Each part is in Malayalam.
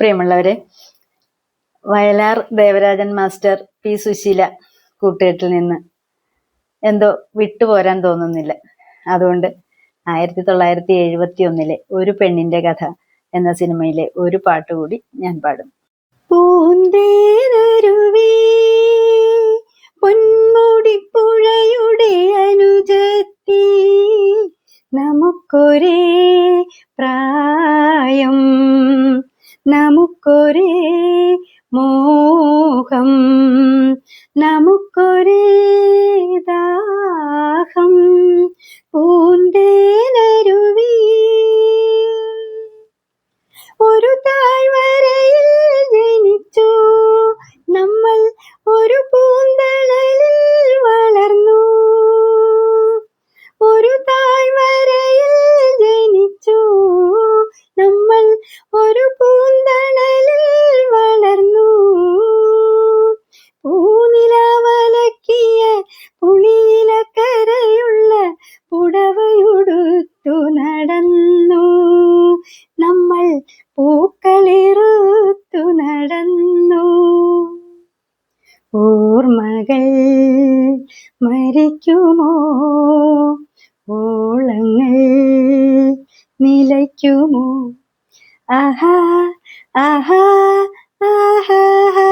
പ്രിയമുള്ളവരെ വയലാർ ദേവരാജൻ മാസ്റ്റർ പി സുശീല കൂട്ടുകെട്ടിൽ നിന്ന് എന്തോ വിട്ടുപോരാൻ തോന്നുന്നില്ല. അതുകൊണ്ട് ആയിരത്തി തൊള്ളായിരത്തി എഴുപത്തി ഒന്നിലെ ഒരു പെണ്ണിന്റെ കഥ എന്ന സിനിമയിലെ ഒരു പാട്ട് കൂടി ഞാൻ പാടും. പൂന്തേനരുവേ പൊന്മുടിപ്പുഴയുടെ അനുജത്തി നമുക്കൊരേ പ്രായം. നമുക്കൊരേ മോഹം നമുക്കൊരേ ദാഹം. പൂന്തേനരുവി പുടവയുടുത്തു നടന്നു. നമ്മൾ പൂക്കളിറുത്തു നടന്നു. ഓർമ്മകൾ മരിക്കുമോ? ഓളങ്ങൾ നിലയ്ക്കുമോ? ആഹാ ആഹാ ആഹാ.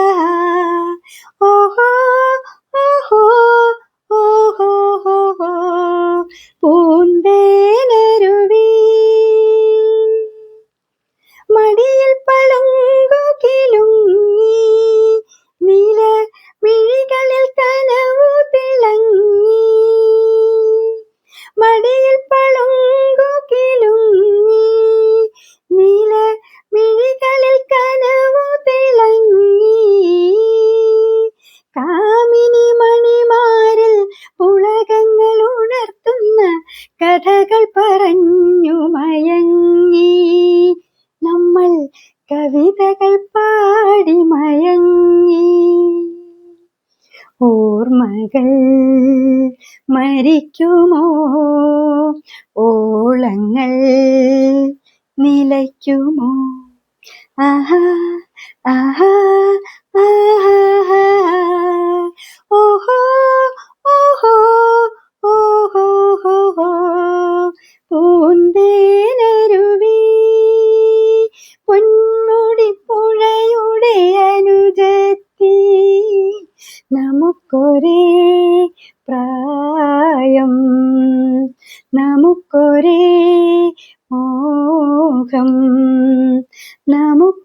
മടിയിൽ പളുങ്കു കവിതകൾ പാടി മയങ്ങി. ഓർമ്മകൾ മരിക്കുമോ? ഓളങ്ങൾ നിലയ്ക്കുമോ? ആഹാ ആഹാ ആഹാ ഒരേ മോഹം. നമുക്ക്